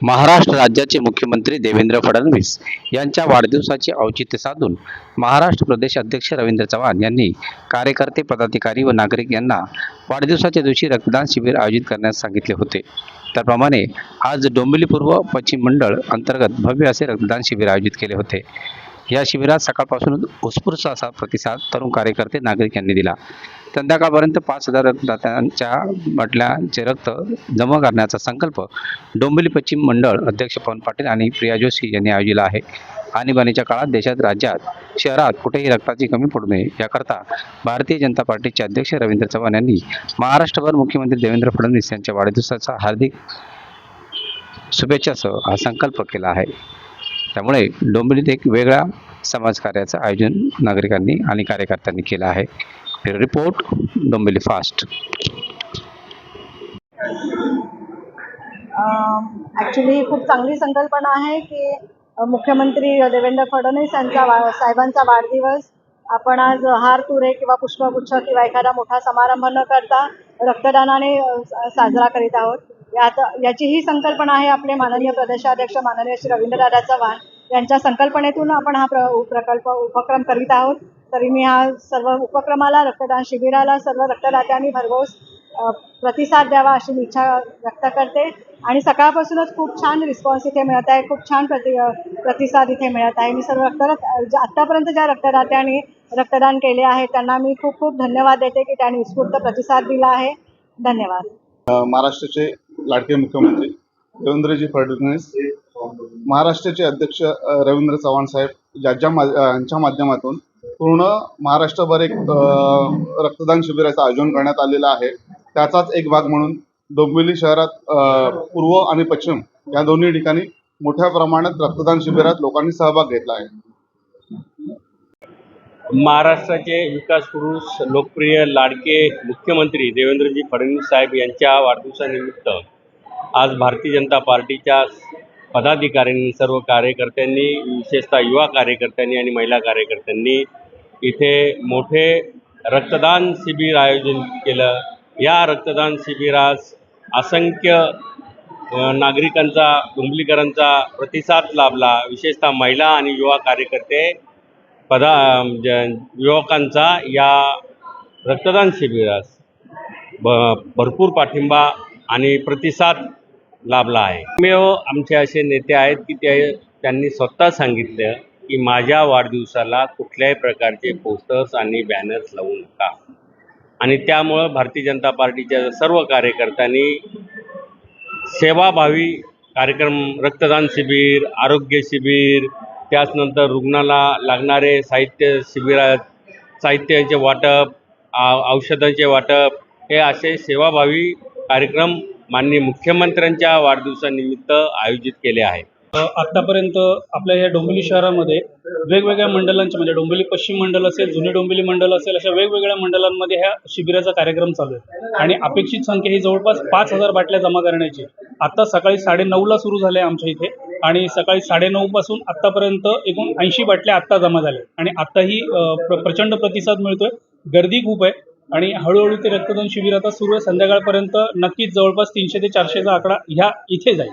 महाराष्ट्र राज्याचे मुख्यमंत्री देवेंद्र फडणवीस यांच्या वाढदिवसाचे औचित्य साधून महाराष्ट्र प्रदेश अध्यक्ष रवींद्र चव्हाण यांनी कार्यकर्ते पदाधिकारी व नागरिक यांना वाढदिवसाच्या दिवशी रक्तदान शिबिर आयोजित करण्यास सांगितले होते. त्याप्रमाणे आज डोंबिवली पूर्व पश्चिम मंडळ अंतर्गत भव्य असे रक्तदान शिबिर आयोजित केले होते. या शिबिरात सकाळपासून उत्स्फूर्त असा प्रतिसाद तरुण कार्यकर्ते नागरिक यांनी दिला. संध्याकाळपर्यंत पाच हजार रक्तदात्यांच्या बाटल्यांचे रक्त जमा करण्याचा संकल्प डोंबिवली पश्चिम मंडळ अध्यक्ष पवन पाटील आणि प्रिया जोशी यांनी आयोजिला आहे. आणीबाणीच्या काळात देशात राज्यात शहरात कुठेही रक्ताची कमी पडू नये याकरता भारतीय जनता पार्टीचे अध्यक्ष रवींद्र चव्हाण यांनी महाराष्ट्रभर मुख्यमंत्री देवेंद्र फडणवीस यांच्या वाढदिवसाचा हार्दिक शुभेच्छासह हा संकल्प केला आहे. त्यामुळे डोंबिवलीत एक वेगळा समाजकार्याचं आयोजन नागरिकांनी आणि कार्यकर्त्यांनी केलं आहे. Report Dombivli fast. ॲक्च्युली खूप चांगली संकल्पना आहे की मुख्यमंत्री देवेंद्र फडणवीस यांचा वा साहेबांचा वाढदिवस आपण आज हार तुरे किंवा पुष्पगुच्छ किंवा एखादा मोठा समारंभ न करता रक्तदानाने साजरा करीत आहोत. यात याची ही संकल्पना आहे आपले माननीय प्रदेशाध्यक्ष माननीय श्री रवींद्रदादा चव्हाण यांच्या संकल्पनेतून आपण हा प्र प्रकल्प उपक्रम करीत आहोत. तरी मी हा सर्व उपक्रमाला रक्तदान शिबिराला सर्व रक्तदात्यांनी भरघोस प्रतिसाद द्यावा अशी मी इच्छा व्यक्त करते. आणि सकाळपासूनच खूप छान रिस्पॉन्स इथे मिळत आहे. खूप छान प्रति प्रतिसाद इथे मिळत आहे. मी सर्व रक्त आत्तापर्यंत ज्या रक्तदात्यांनी रक्तदान केले आहे त्यांना मी खूप खूप धन्यवाद देते की त्यांनी उत्स्फूर्त प्रतिसाद दिला आहे. धन्यवाद. महाराष्ट्राचे लाडके मुख्यमंत्री देवेंद्रजी फडणवीस महाराष्ट्राचे अध्यक्ष रवींद्र चव्हाण साहेब ज्याच्या मा यांच्या माध्यमातून पूर्ण महाराष्ट्रभर एक रक्तदान शिबिराचं आयोजन करण्यात आलेलं आहे. त्याचाच एक भाग म्हणून डोंबिवली शहरात पूर्व आणि पश्चिम या दोन्ही ठिकाणी मोठ्या प्रमाणात रक्तदान शिबिरात लोकांनी सहभाग घेतला आहे. महाराष्ट्राचे विकास पुरुष लोकप्रिय लाडके मुख्यमंत्री देवेंद्रजी फडणवीस साहेब यांच्या वाढदिवसानिमित्त आज भारतीय जनता पार्टीच्या पदाधिकाऱ्यांनी सर्व कार्यकर्त्यांनी विशेषतः युवा कार्यकर्त्यांनी आणि महिला कार्यकर्त्यांनी इथे मोठे रक्तदान शिबिर आयोजन केलं. या रक्तदान शिबिरास असंख्य नागरिकांचा कुंभलीकरांचा प्रतिसाद लाभला. विशेषतः महिला आणि युवा कार्यकर्ते पदा ज युवकांचा या रक्तदान शिबिरास ब भरपूर पाठिंबा आणि प्रतिसाद लाभला आहे. एकमेव आमचे असे नेते आहेत की ते त्यांनी स्वतः सांगितलं की माझ्या वाढदिवसाला कुठल्याही प्रकारचे पोस्टर्स आणि बॅनर्स लावू नका. आणि त्यामुळं भारतीय जनता पार्टीच्या सर्व कार्यकर्त्यांनी सेवाभावी कार्यक्रम रक्तदान शिबिर आरोग्य शिबिर त्याचनंतर रुग्णाला लागणारे साहित्य शिबिरात साहित्याचे वाटप औषधांचे वाटप हे असे सेवाभावी कार्यक्रम माननीय मुख्यमंत्र्यांच्या वाढदिवसानिमित्त आयोजित केले आहे. आत्तापर्यंत आपल्या या डोंबिवली शहरामध्ये वेगवेगळ्या मंडलांचे म्हणजे डोंबिवली पश्चिम मंडल असेल जुने डोंबिवली मंडल असेल अशा वेगवेगळ्या मंडलांमध्ये ह्या शिबिराचा कार्यक्रम चालू आहे. आणि अपेक्षित संख्या ही जवळपास पाच हजार बाटल्या जमा करण्याची आता सकाळी साडेनऊला सुरू झाले आमच्या इथे आणि सकाळी साडेनऊ पासून आत्तापर्यंत एकूण ऐंशी बाटल्या आत्ता जमा झाल्या. आणि आत्ताही प्रचंड प्रतिसाद मिळतोय. गर्दी खूप आहे. आणि हळूहळू ते रक्तदान शिबिर आता सुरू आहे. संध्याकाळपर्यंत नक्कीच जवळपास तीनशे ते चारशेचा आकडा ह्या इथे जाईल.